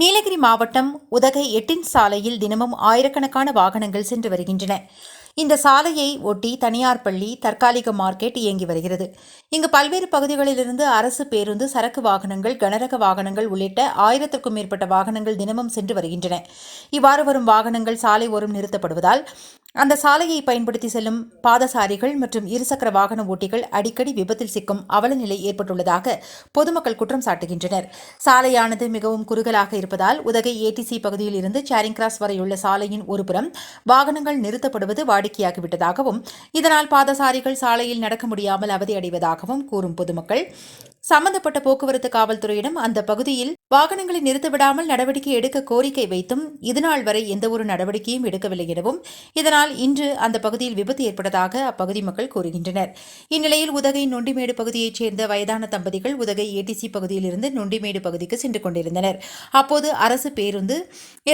நீலகிரி மாவட்டம் உதகை எட்டின் சாலையில் தினமும் ஆயிரக்கணக்கான வாகனங்கள் சென்று வருகின்றன. இந்த சாலையை ஒட்டி தனியார் பள்ளி தற்காலிக மார்க்கெட் இயங்கி வருகிறது. இங்கு பல்வேறு பகுதிகளிலிருந்து அரசு பேருந்து சரக்கு வாகனங்கள் கனரக வாகனங்கள் உள்ளிட்ட ஆயிரத்திற்கும் மேற்பட்ட வாகனங்கள் தினமும் சென்று வருகின்றன. இவ்வாறு வரும் வாகனங்கள் சாலை ஓரம் நிறுத்தப்படுவதால் அந்த சாலையை பயன்படுத்தி செல்லும் பாதசாரிகள் மற்றும் இருசக்கர வாகன ஓட்டிகள் அடிக்கடி விபத்தில் சிக்கும் அவலநிலை ஏற்பட்டுள்ளதாக பொதுமக்கள் குற்றம் சாட்டுகின்றனர். சாலையானது மிகவும் குறுகலாக இருப்பதால் உதகை ஏடிசி பகுதியில் இருந்து சேரிங் கிராஸ் வரையுள்ள சாலையின் ஒருபுறம் வாகனங்கள் நிறுத்தப்படுவது வாடிக்கையாகிவிட்டதாகவும் இதனால் பாதசாரிகள் சாலையில் நடக்க முடியாமல் அவதி அடைவதாகவும் கூறும் பொதுமக்கள். சம்பந்தப்பட்ட போக்குவரத்து காவல்துறையிடம் அந்த பகுதியில் வாகனங்களை நிறுத்தவிடாமல் நடவடிக்கை எடுக்க கோரிக்கை வைத்தும் இதுநாள் வரை எந்தவொரு நடவடிக்கையும் எடுக்கவில்லை எனவும் இதனால் இன்று அந்த பகுதியில் விபத்து ஏற்பட்டதாக அப்பகுதி மக்கள் கூறுகின்றனர். இந்நிலையில் உதகை நொண்டிமேடு பகுதியைச் சேர்ந்த வயதான தம்பதிகள் உதகை ஏடிசி பகுதியிலிருந்து நொண்டிமேடு பகுதிக்கு சென்று கொண்டிருந்தனர். அப்போது அரசு பேருந்து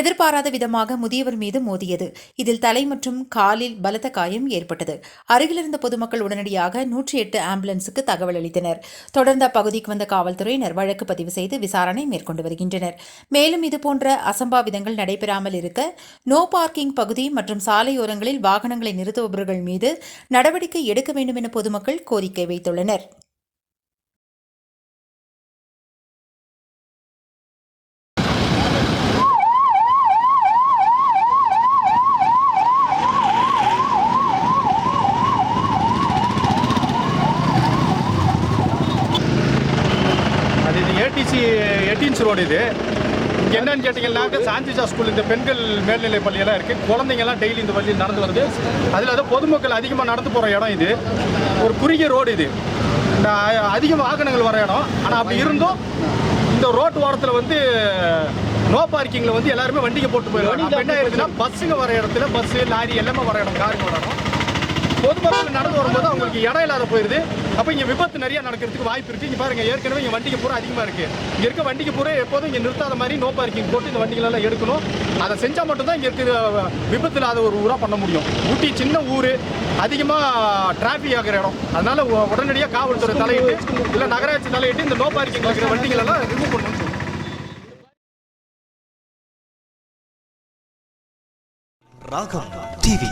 எதிர்பாராத விதமாக முதியவர் மீது மோதியது. இதில் தலை மற்றும் காலில் பலத்த காயம் ஏற்பட்டது. அருகிலிருந்த பொதுமக்கள் உடனடியாக நூற்றி எட்டு ஆம்புலன்ஸுக்கு தகவல் அளித்தனர். தொடர்ந்து பகுதிக்கு வந்த காவல்துறையினர் வழக்கு பதிவு செய்து விசாரணை மேற்கொண்டு வருகின்றனர். மேலும் இதுபோன்ற அசம்பாவிதங்கள் நடைபெறாமல் இருக்க நோ பார்க்கிங் பகுதி மற்றும் சாலையோரங்களில் வாகனங்களை நிறுத்துபவர்கள் மீது நடவடிக்கை எடுக்க வேண்டும் என பொதுமக்கள் கோரிக்கை வைத்துள்ளனர். அது ஏடிசி எயிட்டீன்ஸ் ரோடு இது. இங்கே என்னன்னு கேட்டிங்கன்னாக்க சாந்திசா ஸ்கூல் இந்த பெண்கள் மேல்நிலை பள்ளியெல்லாம் இருக்குது குழந்தைங்கெல்லாம் டெய்லி இந்த வழியில் நடந்து வருது. அதில் வந்து பொதுமக்கள் அதிகமாக நடந்து போகிற இடம் இது. ஒரு குறுகிய ரோடு இது. அதிக வாகனங்கள் வர இடம். ஆனால் அப்படி இருந்தும் இந்த ரோட்டு ஓரத்தில் வந்து நோ பார்க்கிங்கில் வந்து எல்லாருமே வண்டிக்கு போட்டு போயிடுவாங்க என்ன ஆயிருதுன்னா பஸ்ஸுங்க வர இடத்துல பஸ்ஸு லாரி எல்லாமே வர இடம் காருங்க வர இடம். பொதுமக்கள் நடந்து வரும்போது அவங்களுக்கு இடம் இல்லாத போயிருது. அப்போ இங்கே விபத்து நிறையா நடக்கிறதுக்கு வாய்ப்பு இருக்குது இங்கே பாருங்கள் ஏற்கனவே இங்கே வண்டிக்கு பூரா அதிகமாக இருக்குது இங்கே இருக்க வண்டிக்கு பூரா எப்போதும் இங்கே நிறுத்தாத மாதிரி நோ பார்க்கிங் போட்டு இந்த வண்டிகளெல்லாம் எடுக்கணும். அதை செஞ்சால் மட்டும்தான் இங்கே இருக்கிற விபத்து இல்லாத ஒரு ஊராக பண்ண முடியும். ஊட்டி சின்ன ஊர் அதிகமாக டிராஃபிக் ஆகிற இடம். அதனால் உடனடியாக காவல்துறை தலையிட்டு இல்லை நகராட்சி தலையிட்டு இந்த நோ பார்க்கிங் இருக்கிற வண்டிகளெல்லாம் ரிமூவ் பண்ணணும் ராகம் டிவி